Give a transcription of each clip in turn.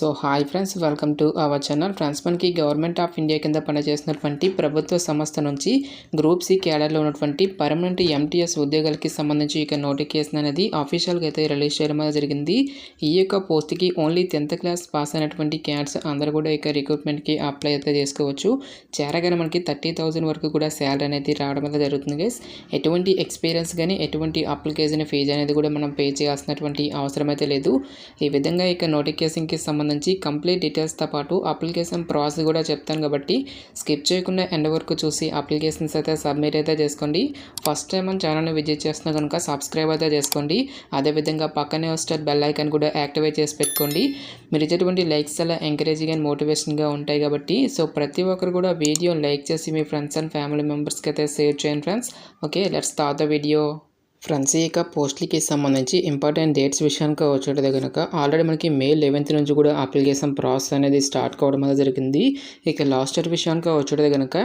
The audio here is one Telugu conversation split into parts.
So hi friends welcome to our channel friends మనకి గవర్నమెంట్ ఆఫ్ ఇండియా కింద పనిచేస్తున్నటువంటి ప్రభుత్వ సంస్థ నుంచి గ్రూప్ సి క్యాడర్లో ఉన్నటువంటి పర్మనెంట్ ఎంటీఎస్ ఉద్యోగాలకి సంబంధించి ఇక నోటిఫికేషన్ అనేది అఫీషియల్గా అయితే రిలీజ్ చేయడం జరిగింది. ఈ యొక్క పోస్ట్కి ఓన్లీ టెన్త్ క్లాస్ పాస్ అయినటువంటి క్యాడ్స్ అందరూ కూడా ఇక రిక్రూట్మెంట్కి అప్లై అయితే చేసుకోవచ్చు. చేరగానే మనకి థర్టీ థౌజండ్ వరకు కూడా శాలరీ అనేది రావడం అయితే జరుగుతుంది గైస్ ఎటువంటి ఎక్స్పీరియన్స్ కానీ ఎటువంటి అప్లికేషన్ ఫీజు అనేది కూడా మనం పే చేయాల్సినటువంటి అవసరం అయితే లేదు. ఈ విధంగా ఇక నోటిఫికేషన్కి సంబంధించి సంబంధించి కంప్లీట్ డీటెయిల్స్తో పాటు అప్లికేషన్ ప్రాసెస్ కూడా చెప్తాను కాబట్టి స్కిప్ చేయకుండా ఎండ్ వరకు చూసి అప్లికేషన్స్ అయితే సబ్మిట్ అయితే చేసుకోండి. ఫస్ట్ టైం మన ఛానల్ని విజిట్ చేస్తున్నా కనుక సబ్స్క్రైబ్ అయితే చేసుకోండి. అదేవిధంగా పక్కనే వస్తే బెల్ ఐకాన్ కూడా యాక్టివేట్ చేసి పెట్టుకోండి. మీరు ఇచ్చేటువంటి లైక్స్ అలా ఎంకరేజింగ్ అండ్ మోటివేషన్గా ఉంటాయి కాబట్టి సో ప్రతి ఒక్కరు కూడా వీడియో లైక్ చేసి మీ ఫ్రెండ్స్ అండ్ ఫ్యామిలీ మెంబర్స్కి అయితే షేర్ చేయండి friends. Okay let's start the video. Friends ఇక పోస్ట్లకి సంబంధించి ఇంపార్టెంట్ డేట్స్ విషయానికి వచ్చేటది కనుక ఆల్రెడీ మనకి మే లెవెన్త్ నుంచి కూడా అప్లికేషన్ ప్రాసెస్ అనేది స్టార్ట్ కావడం అనేది జరిగింది. ఇక లాస్ట్ ఇయర్ విషయానికి వచ్చేటది కనుక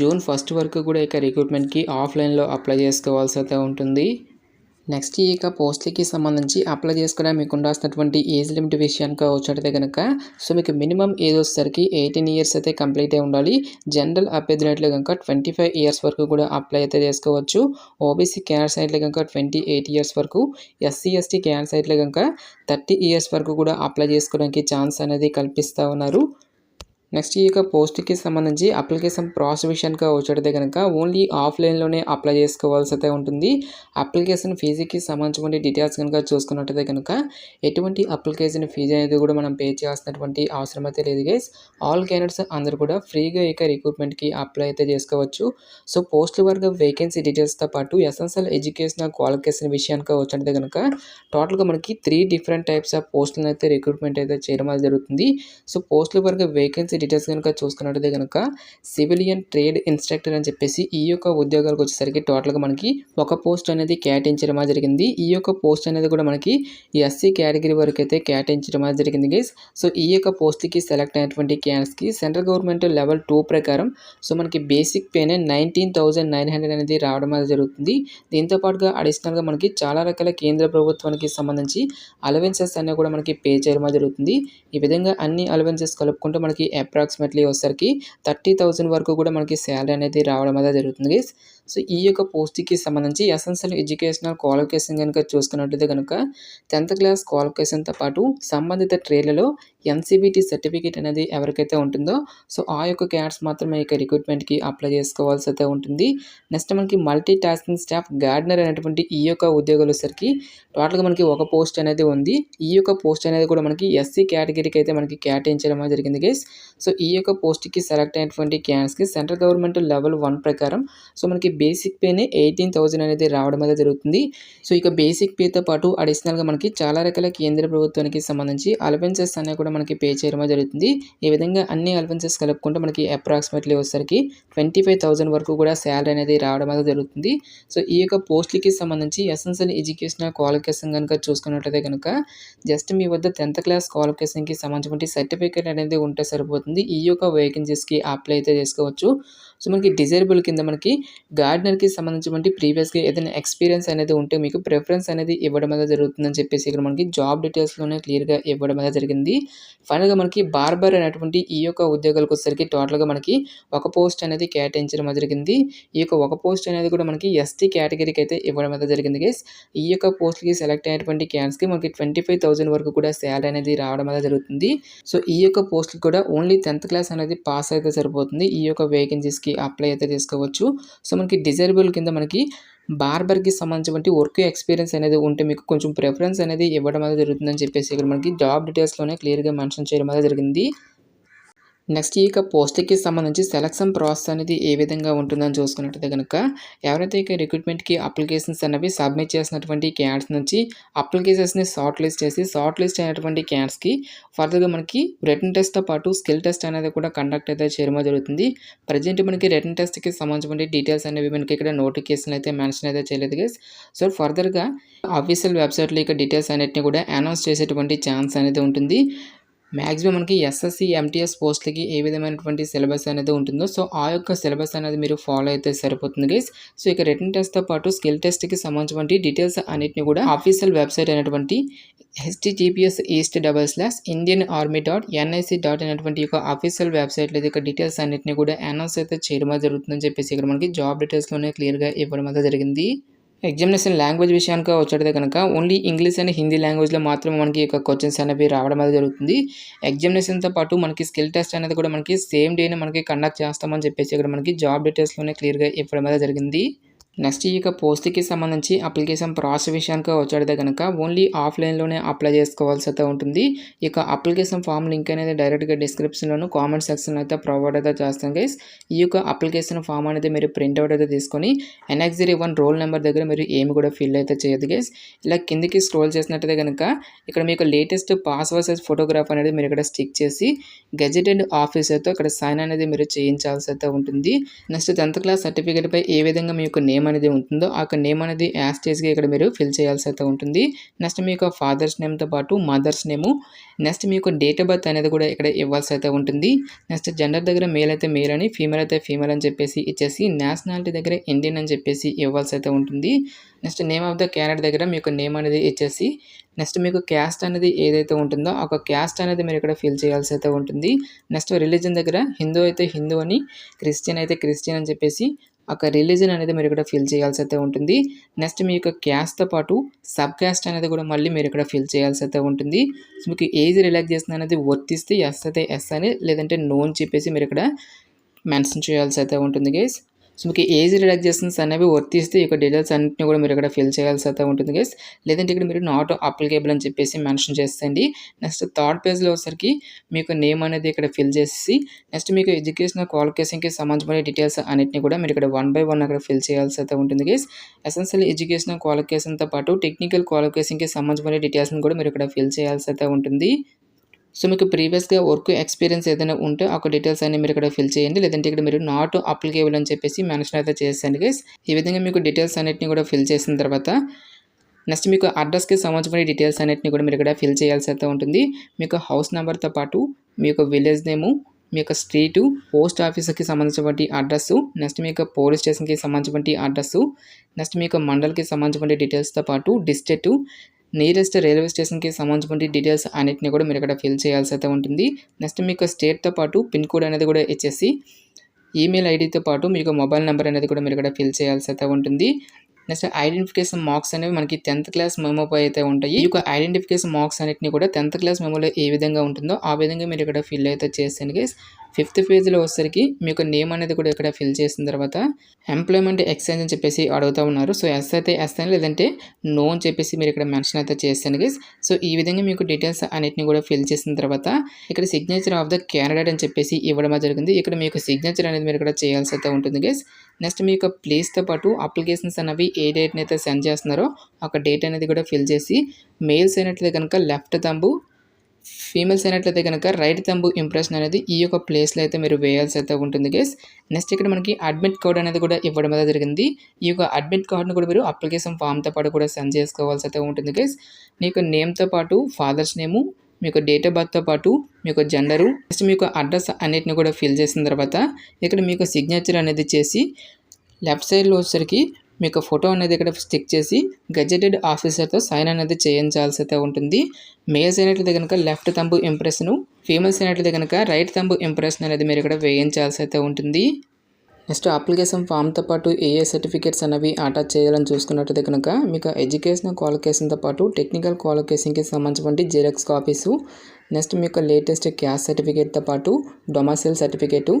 జూన్ ఫస్ట్ వరకు కూడా ఇక రిక్రూట్మెంట్కి ఆఫ్లైన్లో అప్లై చేసుకోవాల్సి అయితే ఉంటుంది. నెక్స్ట్ ఇక పోస్ట్లకి సంబంధించి అప్లై చేసుకోవడానికి మీకు ఉండాల్సినటువంటి ఏజ్ లిమిట్ విషయానికి వచ్చేటైతే కనుక సో మీకు మినిమం ఏజ్ వచ్చేసరికి ఎయిటీన్ ఇయర్స్ అయితే కంప్లీట్ అయి ఉండాలి. జనరల్ అభ్యర్థులైతే కనుక ట్వంటీ ఫైవ్ ఇయర్స్ వరకు కూడా అప్లై అయితే చేసుకోవచ్చు. ఓబీసీ క్యాన్స్ అయితే కనుక ట్వంటీ ఎయిట్ ఇయర్స్ వరకు ఎస్సీ ఎస్టీ క్యాన్ అయితే కనుక థర్టీ ఇయర్స్ వరకు కూడా అప్లై చేసుకోవడానికి ఛాన్స్ అనేది కల్పిస్తూ ఉన్నారు. నెక్స్ట్ ఈ యొక్క పోస్ట్కి సంబంధించి అప్లికేషన్ ప్రాసెస్ విషయానికి వచ్చేటైతే కనుక ఓన్లీ ఆఫ్లైన్లోనే అప్లై చేసుకోవాల్సి అయితే ఉంటుంది. అప్లికేషన్ ఫీజుకి సంబంధించిన డీటెయిల్స్ కనుక చూసుకున్నట్టయితే కనుక ఎటువంటి అప్లికేషన్ ఫీజు అనేది కూడా మనం పే చేయాల్సినటువంటి అవసరం అయితే లేదు గైస్ ఆల్ క్యాండిడేట్స్ అందరూ కూడా ఫ్రీగా ఇక రిక్రూట్మెంట్కి అప్లై అయితే చేసుకోవచ్చు. సో పోస్ట్ వర్గ వేకెన్సీ డీటెయిల్స్తో పాటు ఎసెన్షియల్ ఎడ్యుకేషనల్ క్వాలిఫికేషన్ విషయానికి వచ్చినట్టు కనుక టోటల్గా మనకి త్రీ డిఫరెంట్ టైప్స్ ఆఫ్ పోస్టులను అయితే రిక్రూట్మెంట్ అయితే చేయడం జరుగుతుంది. సో పోస్టుల వర్గ వేకెన్సీ డీటెయిల్స్ కనుక చూసుకున్నట్టయితే కనుక సివిలియన్ ట్రేడ్ ఇన్స్ట్రక్టర్ అని చెప్పేసి ఈ యొక్క ఉద్యోగాలకు వచ్చేసరికి టోటల్గా మనకి ఒక పోస్ట్ అనేది కేటాయించడం జరిగింది. ఈ యొక్క పోస్ట్ అనేది కూడా మనకి ఎస్సీ కేటగిరీ వరకు అయితే కేటాయించడం జరిగింది గైస్. సో ఈ యొక్క పోస్ట్కి సెలెక్ట్ అయినటువంటి క్యాన్స్కి సెంట్రల్ గవర్నమెంట్ లెవెల్ టూ ప్రకారం సో మనకి బేసిక్ పేనే నైన్టీన్ థౌజండ్ నైన్ హండ్రెడ్ అనేది రావడం అనేది జరుగుతుంది. దీంతో పాటుగా అడిషనల్గా మనకి చాలా రకాల కేంద్ర ప్రభుత్వానికి సంబంధించి అలవెన్సెస్ అనేవి కూడా మనకి పే చేయడం జరుగుతుంది. ఈ విధంగా అన్ని అలవెన్సెస్ కలుపుకుంటే మనకి అప్రాక్సిమేట్లీ వచ్చేసరికి థర్టీ థౌసండ్ వరకు కూడా మనకి శాలరీ అనేది రావడం అనేది జరుగుతుంది సో ఈ యొక్క పోస్ట్కి సంబంధించి ఎసెన్షియల్ ఎడ్యుకేషనల్ క్వాలిఫికేషన్ కనుక చూసుకున్నట్టయితే కనుక టెన్త్ క్లాస్ క్వాలిఫికేషన్తో పాటు సంబంధిత ట్రేడ్లలో ఎన్సీబీటీ సర్టిఫికేట్ అనేది ఎవరికైతే ఉంటుందో సో ఆ యొక్క క్యాడ్స్ మాత్రమే ఇక రిక్రూట్మెంట్కి అప్లై చేసుకోవాల్సి అయితే ఉంటుంది. నెక్స్ట్ మనకి మల్టీ టాస్కింగ్ స్టాఫ్ గార్డనర్ అనేటువంటి ఈ యొక్క ఉద్యోగాలు వచ్చేసరికి టోటల్గా మనకి ఒక పోస్ట్ అనేది ఉంది. ఈ యొక్క పోస్ట్ అనేది కూడా మనకి ఎస్సీ కేటగిరీకి అయితే మనకి కేటాయించడం జరిగింది గేస్ సో ఈ యొక్క పోస్ట్కి సెలెక్ట్ అయినటువంటి క్యాన్స్కి సెంట్రల్ గవర్నమెంట్ లెవెల్ వన్ ప్రకారం సో మనకి బేసిక్ పేనే ఎయిటీన్ థౌసండ్ అనేది రావడం అయితే జరుగుతుంది. సో ఇక బేసిక్ పేతో పాటు అడిషనల్గా మనకి చాలా రకాల కేంద్ర ప్రభుత్వానికి సంబంధించి అలవెన్సెస్ అనేవి కూడా మనకి పే చేయడం జరుగుతుంది. ఈ విధంగా అన్ని అలవెన్సెస్ కలుపుకుంటే మనకి అప్రాక్సిమేట్లీ వచ్చేసరికి ట్వంటీ ఫైవ్ థౌసండ్ వరకు కూడా శాలరీ అనేది రావడం అనేది జరుగుతుంది. సో ఈ యొక్క పోస్ట్లకి సంబంధించి ఎసెన్షియల్ ఎడ్యుకేషనల్ క్వాలిఫికేషన్ కనుక చూసుకున్నట్లయితే కనుక జస్ట్ మీ వద్ద టెన్త్ క్లాస్ క్వాలిఫికేషన్కి సంబంధించిన సర్టిఫికేట్ అనేది ఉంటే సరిపోతుంది. ఈ యొక్క వేకెన్సీస్కి అప్లై అయితే చేసుకోవచ్చు. సో మనకి డిజైరబుల్ కింద మనకి గార్డెనర్కి సంబంధించినటువంటి ప్రీవియస్గా ఏదైనా ఎక్స్పీరియన్స్ అనేది ఉంటే మీకు ప్రిఫరెన్స్ అనేది ఇవ్వడం అనేది జరుగుతుందని చెప్పేసి ఇక్కడ మనకి జాబ్ డీటెయిల్స్లోనే క్లియర్గా ఇవ్వడం అనేది జరిగింది. ఫైనల్గా మనకి బార్బర్ అనేటువంటి ఈ యొక్క ఉద్యోగాలకు వచ్చేసరికి టోటల్గా మనకి ఒక పోస్ట్ అనేది కేటాయించడం జరిగింది. ఈ యొక్క ఒక పోస్ట్ అనేది కూడా మనకి ఎస్టీ కేటగిరీకి అయితే ఇవ్వడం అయితే జరిగింది గేస్ ఈ యొక్క పోస్ట్కి సెలెక్ట్ అయినటువంటి క్యాన్స్కి మనకి ట్వంటీ ఫైవ్ థౌసండ్ వరకు కూడా శాలరీ అనేది రావడం అనేది జరుగుతుంది. సో ఈ యొక్క పోస్ట్కి కూడా ఓన్లీ టెన్త్ క్లాస్ అనేది పాస్ అయితే సరిపోతుంది. ఈ యొక్క వేకెన్సీస్కి అప్లై అయితే చేసుకోవచ్చు సో మనకి డిజైరబుల్ కింద మనకి బార్బర్కి సంబంధించిన వర్క్ ఎక్స్పీరియన్స్ అనేది ఉంటే మీకు కొంచెం ప్రిఫరెన్స్ అనేది ఇవ్వడం అనేది జరుగుతుందని చెప్పేసి ఇక్కడ మనకి జాబ్ డీటెయిల్స్లోనే క్లియర్గా మెన్షన్ చేయడం అనేది జరిగింది. నెక్స్ట్ ఈ యొక్క పోస్ట్కి సంబంధించి సెలక్షన్ ప్రాసెస్ అనేది ఏ విధంగా ఉంటుందని చూసుకున్నట్టయితే కనుక ఎవరైతే ఇక రిక్రూట్మెంట్కి అప్లికేషన్స్ అనేవి సబ్మిట్ చేసినటువంటి క్యాన్స్ నుంచి అప్లికేషన్స్ని షార్ట్ లిస్ట్ చేసి షార్ట్ లిస్ట్ అయినటువంటి క్యాన్స్కి ఫర్దర్గా మనకి రిటర్న్ టెస్ట్తో పాటు స్కిల్ టెస్ట్ అనేది కూడా కండక్ట్ అయితే చేయడం జరుగుతుంది. ప్రజెంట్ మనకి రిటర్న్ టెస్ట్కి సంబంధించిన డీటెయిల్స్ అనేవి మనకి ఇక్కడ నోటిఫికేషన్ అయితే మెన్షన్ అయితే చేయలేదు గైస్ సో ఫర్దర్గా అఫీషియల్ వెబ్సైట్లో ఇక డీటెయిల్స్ అన్నిటిని కూడా అనౌన్స్ చేసేటువంటి ఛాన్స్ అనేది ఉంటుంది. మ్యాక్సిమం మనకి ఎస్ఎస్సి ఎంటీఎస్ పోస్ట్లకి ఏ విధమైనటువంటి సిలబస్ అనేది ఉంటుందో సో ఆ యొక్క సిలబస్ అనేది మీరు ఫాలో అయితే సరిపోతుంది గైస్ సో ఇక రిటర్న్ టెస్ట్తో పాటు స్కిల్ టెస్ట్కి సంబంధించినటువంటి డీటెయిల్స్ అన్నింటినీ కూడా అఫీషియల్ వెబ్సైట్ అయినటువంటి https east double slash Indian army dot NIC dot అనేటువంటి యొక్క అఫీషియల్ వెబ్సైట్లో ఇక డీటెయిల్స్ అన్నింటినీ కూడా అనౌన్స్ అయితే చేయడం జరుగుతుందని చెప్పేసి ఇక్కడ మనకి జాబ్ డీటెయిల్స్లోనే క్లియర్గా ఇవ్వడం అయితే జరిగింది. ఎగ్జామినేషన్ లాంగ్వేజ్ విషయానికి వచ్చేటైతే కనుక ఓన్లీ ఇంగ్లీష్ అండ్ హిందీ లాంగ్వేజ్లో మాత్రమే మనకి యొక్క క్వశ్చన్స్ అనేవి రావడం అనేది జరుగుతుంది. ఎగ్జామినేషన్తో పాటు మనకి స్కిల్ టెస్ట్ అనేది కూడా మనకి సేమ్ డేనే మనకి కండక్ట్ చేస్తామని చెప్పేసి ఇక్కడ మనకి జాబ్ డీటెయిల్స్లోనే క్లియర్గా ఇవ్వడం అనేది జరిగింది. నెక్స్ట్ ఈ యొక్క పోస్ట్కి సంబంధించి అప్లికేషన్ ప్రాసెస్ విషయానికి వచ్చాడితే కనుక ఓన్లీ ఆఫ్లైన్లోనే అప్లై చేసుకోవాల్సి అయితే ఉంటుంది. ఇక అప్లికేషన్ ఫామ్ లింక్ అనేది డైరెక్ట్గా డిస్క్రిప్షన్లోను కామెంట్ సెక్షన్లో అయితే ప్రొవైడ్ అయితే చేస్తాం గైస్. ఈ యొక్క అప్లికేషన్ ఫామ్ అనేది మీరు ప్రింట్అవుట్ అయితే తీసుకొని ఎన్ఎక్జీరీ వన్ రోల్ నెంబర్ దగ్గర మీరు ఏమి కూడా ఫిల్ అయితే చేయదు గైస్. ఇలా కిందికి స్క్రోల్ చేసినట్టయితే కనుక ఇక్కడ మీకు లేటెస్ట్ పాస్వర్డ్ సైజ్ ఫోటోగ్రాఫ్ అనేది మీరు ఇక్కడ స్టిక్ చేసి గెజెటెడ్ ఆఫీసర్తో ఇక్కడ సైన్ అనేది మీరు చేయించాల్సి అయితే ఉంటుంది. నెక్స్ట్ టెన్త్ క్లాస్ సర్టిఫికేట్పై ఏ విధంగా మీకు నేమ్ నేమ్ అనేది ఉంటుందో ఆ నేమ్ అనేది యాస్టేజ్గా ఇక్కడ మీరు ఫిల్ చేయాల్సి అయితే ఉంటుంది. నెక్స్ట్ మీ యొక్క ఫాదర్స్ నేమ్తో పాటు మదర్స్ నేము. నెక్స్ట్ మీకు డేట్ ఆఫ్ బర్త్ అనేది కూడా ఇక్కడ ఇవ్వాల్సి అయితే ఉంటుంది. నెక్స్ట్ జెండర్ దగ్గర మేల్ అయితే మేల్ అని ఫీమేల్ అయితే ఫీమేల్ అని చెప్పేసి ఇచ్చేసి నేషనాలిటీ దగ్గర ఇండియన్ అని చెప్పేసి ఇవ్వాల్సి అయితే ఉంటుంది. Next name of the candidate దగ్గర మీకు నేమ్ అనేది ఇచ్చేసి నెక్స్ట్ మీకు క్యాస్ట్ అనేది ఏదైతే ఉంటుందో ఒక క్యాస్ట్ అనేది మీరు ఇక్కడ ఫిల్ చేయాల్సి అయితే ఉంటుంది. నెక్స్ట్ రిలీజన్ దగ్గర హిందూ అయితే హిందూ అని క్రిస్టియన్ అయితే క్రిస్టియన్ అని చెప్పేసి ఒక రిలీజన్ అనేది మీరు ఇక్కడ ఫిల్ చేయాల్సి అయితే ఉంటుంది. నెక్స్ట్ మీ యొక్క క్యాస్ట్తో పాటు సబ్ క్యాస్ట్ అనేది కూడా మళ్ళీ మీరు ఇక్కడ ఫిల్ చేయాల్సి అయితే ఉంటుంది మీకు ఏజ్ రిలాక్సేషన్ అనేది వర్తిస్తే ఎస్ అయితే ఎస్ అని లేదంటే నో అని చెప్పేసి మీరు ఇక్కడ మెన్షన్ చేయాల్సి అయితే ఉంటుంది గైస్ సో మీకు ఏజ్ రిలాక్సేషన్స్ అనేవి వర్తిస్తే ఇక డీటెయిల్స్ అన్నింటినీ కూడా మీరు ఇక్కడ ఫిల్ చేయాల్సి అయితే ఉంటుంది గైస్ లేదంటే ఇక్కడ మీరు నాట్ అప్లికేబుల్ అని చెప్పేసి మెన్షన్ చేస్తండి నెక్స్ట్ థర్డ్ పేజ్లో వచ్చేసరికి మీకు నేమ్ అనేది ఇక్కడ ఫిల్ చేసి నెక్స్ట్ మీకు ఎడ్యుకేషన్ క్వాలిఫికేషన్కి సంబంధించిన డీటెయిల్స్ అన్నింటినీ కూడా మీరు ఇక్కడ వన్ బై వన్ అక్కడ ఫిల్ చేయాల్సి అయితే ఉంటుంది గైస్ ఎసెన్షియల్ ఎడ్యుకేషన్ క్వాలిఫికేషన్తో పాటు టెక్నికల్ క్వాలిఫికేషన్కి సంబంధించిన డీటెయిల్స్ని కూడా మీరు ఇక్కడ ఫిల్ చేయాల్సి అయితే ఉంటుంది. సో మీకు ప్రీవియస్గా వర్క్ ఎక్స్పీరియన్స్ ఏదైనా ఉంటే ఒక డీటెయిల్స్ అన్ని మీరు ఇక్కడ ఫిల్ చేయండి. లేదంటే ఇక్కడ మీరు నాట్ అప్లికేబుల్ అని చెప్పేసి మెన్షన్ అయితే చేసేయండి గైస్ ఈ విధంగా మీకు డీటెయిల్స్ అన్నిటిని కూడా ఫిల్ చేసిన తర్వాత నెక్స్ట్ మీకు అడ్రస్కి సంబంధించిన డీటెయిల్స్ అన్నిటిని కూడా మీరు ఇక్కడ ఫిల్ చేయాల్సి అయితే ఉంటుంది. మీకు హౌస్ నెంబర్తో పాటు మీ యొక్క విలేజ్ నేము మీ యొక్క స్ట్రీటు పోస్ట్ ఆఫీస్కి సంబంధించినటువంటి అడ్రస్సు నెక్స్ట్ మీ యొక్క పోలీస్ స్టేషన్కి సంబంధించినటువంటి అడ్రస్సు నెక్స్ట్ మీ యొక్క మండల్కి సంబంధించినటువంటి డీటెయిల్స్తో పాటు డిస్ట్రిక్ట్ నియరెస్ట్ రైల్వే స్టేషన్కి సంబంధించిన డీటెయిల్స్ అన్నింటినీ కూడా మీరు ఇక్కడ ఫిల్ చేయాల్సి అయితే ఉంటుంది. నెక్స్ట్ మీకు స్టేట్తో పాటు పిన్ కోడ్ అనేది కూడా ఇచ్చేసి ఈమెయిల్ ఐడితో పాటు మీకు మొబైల్ నెంబర్ అనేది కూడా మీరు ఇక్కడ ఫిల్ చేయాల్సి అయితే ఉంటుంది. నెక్స్ట్ ఐడెంటిఫికేషన్ మార్క్స్ అనేవి మనకి టెన్త్ క్లాస్ మెమోపై అయితే ఉంటాయి. ఈ యొక్క ఐడెంటిఫికేషన్ మార్క్స్ అన్నింటినీ కూడా టెన్త్ క్లాస్ మెమోలో ఏ విధంగా ఉంటుందో ఆ విధంగా మీరు ఇక్కడ ఫిల్ అయితే చేసాను గైస్ ఫిఫ్త్ పేజ్లో వచ్చేసరికి మీకు నేమ్ అనేది కూడా ఇక్కడ ఫిల్ చేసిన తర్వాత ఎంప్లాయ్మెంట్ ఎక్స్చేంజ్ అని చెప్పేసి అడుగుతూ ఉన్నారు. సో ఎస్ అయితే ఎస్ అని లేదంటే నో అని చెప్పేసి మీరు ఇక్కడ మెన్షన్ అయితే చేస్తాను గైస్ సో ఈ విధంగా మీకు డీటెయిల్స్ అన్నిటిని కూడా ఫిల్ చేసిన తర్వాత ఇక్కడ సిగ్నేచర్ ఆఫ్ ద క్యాండిడేట్ అని చెప్పేసి ఇవ్వడం జరిగింది. ఇక్కడ మీకు సిగ్నేచర్ అనేది మీరు ఇక్కడ చేయాల్సి అయితే ఉంటుంది గైస్ నెక్స్ట్ మీ యొక్క ప్లేస్తో పాటు అప్లికేషన్స్ అనేవి ఏ డేట్ని అయితే సెండ్ చేస్తున్నారో ఒక డేట్ అనేది కూడా ఫిల్ చేసి మెయిల్స్ అయినట్లయితే కనుక లెఫ్ట్ తంబు ఫీమేల్స్ అయినట్లయితే కనుక రైట్ తంబు ఇంప్రెషన్ అనేది ఈ యొక్క ప్లేస్లో అయితే మీరు వేయాల్సి అయితే ఉంటుంది గేస్ నెక్స్ట్ ఇక్కడ మనకి అడ్మిట్ కార్డ్ అనేది కూడా ఇవ్వడం అయితే జరిగింది. ఈ యొక్క అడ్మిట్ కార్డ్ని కూడా మీరు అప్లికేషన్ ఫామ్తో పాటు కూడా సెండ్ చేసుకోవాల్సి అయితే ఉంటుంది గేస్ మీకు నేమ్తో పాటు ఫాదర్స్ నేము మీకు డేట్ ఆఫ్ బర్త్తో పాటు మీకు జెండరు నెక్స్ట్ మీకు అడ్రస్ అన్నిటిని కూడా ఫిల్ చేసిన తర్వాత ఇక్కడ మీకు సిగ్నేచర్ అనేది చేసి లెఫ్ట్ సైడ్లో వచ్చేసరికి మీకు ఫోటో అనేది ఇక్కడ స్టిక్ చేసి గజెటెడ్ ఆఫీసర్తో సైన్ అనేది చేయించాల్సి అయితే ఉంటుంది. మేల్స్ అయినట్లయితే కనుక లెఫ్ట్ తంబు ఇంప్రెస్ను ఫీమేల్స్ అయినట్లయితే కనుక రైట్ తంబు ఇంప్రెషన్ అనేది మీరు ఇక్కడ వేయించాల్సి అయితే ఉంటుంది. నెక్స్ట్ అప్లికేషన్ ఫామ్తో పాటు ఏ ఏ సర్టిఫికేట్స్ అనేవి అటాచ్ చేయాలని చూసుకున్నట్టయితే కనుక మీకు ఎడ్యుకేషన్ క్వాలిఫికేషన్తో పాటు టెక్నికల్ క్వాలిఫికేషన్కి సంబంధించిన జిరాక్స్ కాపీసు. నెక్స్ట్ మీకు లేటెస్ట్ క్యాస్ట్ సర్టిఫికేట్తో పాటు డొమాసిల్ సర్టిఫికేటు.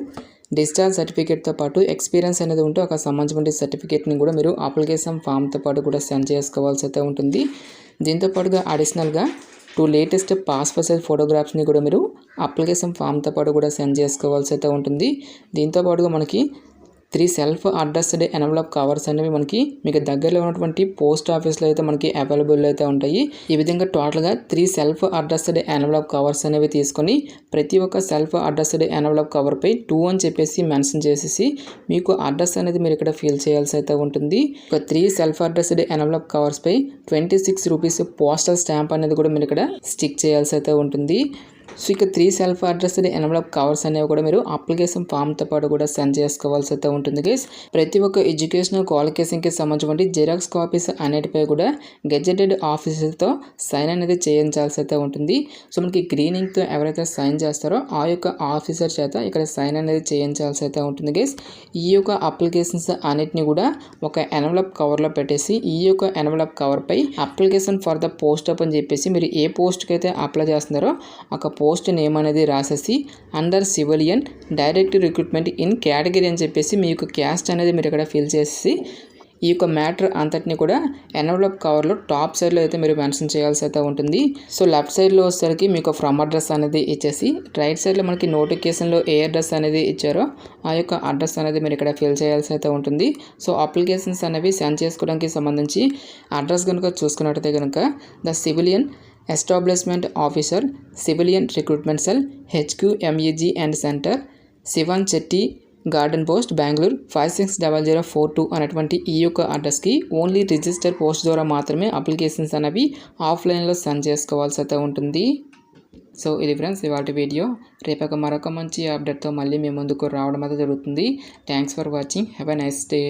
డిశ్చార్జ్ సర్టిఫికేట్తో పాటు ఎక్స్పీరియన్స్ అనేది ఉంటే ఒక సంబంధించిన సర్టిఫికేట్ని కూడా మీరు అప్లికేషన్ ఫామ్తో పాటు కూడా సెండ్ చేసుకోవాల్సి అయితే ఉంటుంది. దీంతో పాటుగా అడిషనల్గా టూ లేటెస్ట్ పాస్పోర్ట్ సైజ్ ఫోటోగ్రాఫ్స్ని కూడా మీరు అప్లికేషన్ ఫామ్తో పాటు కూడా సెండ్ చేసుకోవాల్సి అయితే ఉంటుంది. దీంతో పాటుగా మనకి three self addressed envelope covers అనేవి మనకి మీకు దగ్గరలో ఉన్నటువంటి పోస్ట్ ఆఫీస్లో అయితే మనకి అవైలబుల్ అయితే ఉంటాయి. ఈ విధంగా టోటల్గా three self addressed envelope covers అనేవి తీసుకొని ప్రతి ఒక్క సెల్ఫ్ అడ్రస్డ్ ఎన్వలప్ కవర్పై టూ అని చెప్పేసి మెన్షన్ చేసేసి మీకు అడ్రస్ అనేది మీరు ఇక్కడ ఫిల్ చేయాల్సి అయితే ఉంటుంది. ఒక three self addressed envelope కవర్స్పై twenty six rupees postal stamp అనేది కూడా మీరు ఇక్కడ స్టిక్ చేయాల్సి అయితే ఉంటుంది. సో ఇక three self address envelope covers అనేవి కూడా మీరు అప్లికేషన్ ఫామ్తో పాటు కూడా సెండ్ చేసుకోవాల్సి అయితే ఉంటుంది గైస్ ప్రతి ఒక్క ఎడ్యుకేషనల్ క్వాలిఫికేషన్కి సంబంధించిన జిరాక్స్ కాపీస్ అనేటిపై కూడా గెజెటెడ్ ఆఫీసర్తో సైన్ అనేది చేయించాల్సి అయితే ఉంటుంది. సో మనకి గ్రీన్ ఇంక్తో ఎవరైతే సైన్ చేస్తారో ఆ యొక్క ఆఫీసర్ చేత ఇక్కడ సైన్ అనేది చేయించాల్సి అయితే ఉంటుంది గైస్ ఈ యొక్క అప్లికేషన్స్ అన్నిటిని కూడా ఒక ఎన్వలప్ కవర్లో పెట్టేసి ఈ యొక్క envelope కవర్పై application for the post of అని చెప్పేసి మీరు ఏ పోస్ట్కి అయితే అప్లై చేస్తున్నారో ఒక పోస్ట్ నేమ్ అనేది రాసేసి under civilian direct recruitment in category అని చెప్పేసి మీ యొక్క క్యాస్ట్ అనేది మీరు ఇక్కడ ఫిల్ చేసి ఈ యొక్క మ్యాటర్ అంతటిని కూడా ఎన్వలప్ కవర్లో టాప్ సైడ్లో అయితే మీరు మెన్షన్ చేయాల్సి అయితే ఉంటుంది. సో లెఫ్ట్ సైడ్లో వచ్చేసరికి మీకు ఫ్రమ్ అడ్రస్ అనేది ఇచ్చేసి రైట్ సైడ్లో మనకి నోటిఫికేషన్లో ఏ అడ్రస్ అనేది ఇచ్చారో ఆ యొక్క అడ్రస్ అనేది మీరు ఇక్కడ ఫిల్ చేయాల్సి అయితే ఉంటుంది. సో అప్లికేషన్స్ అనేవి సెండ్ చేసుకోవడానికి సంబంధించి అడ్రస్ కనుక చూసుకున్నట్టయితే కనుక the civilian establishment officer civilian recruitment cell HQMEG and centre Sivanchetti garden post Bengaluru five six double zero four two అనేటువంటి ఈ యొక్క అడ్రస్కి ఓన్లీ రిజిస్టర్ పోస్ట్ ద్వారా మాత్రమే అప్లికేషన్స్ అనేవి ఆఫ్లైన్లో సెండ్ చేసుకోవాల్సి అయితే ఉంటుంది. సో ఇది ఫ్రెండ్స్ ఇవాటి వీడియో. రేపక మరొక మంచి అప్డేట్తో మళ్ళీ మీ ముందుకు రావడం అయితే జరుగుతుంది. Thanks for watching. Have a nice day.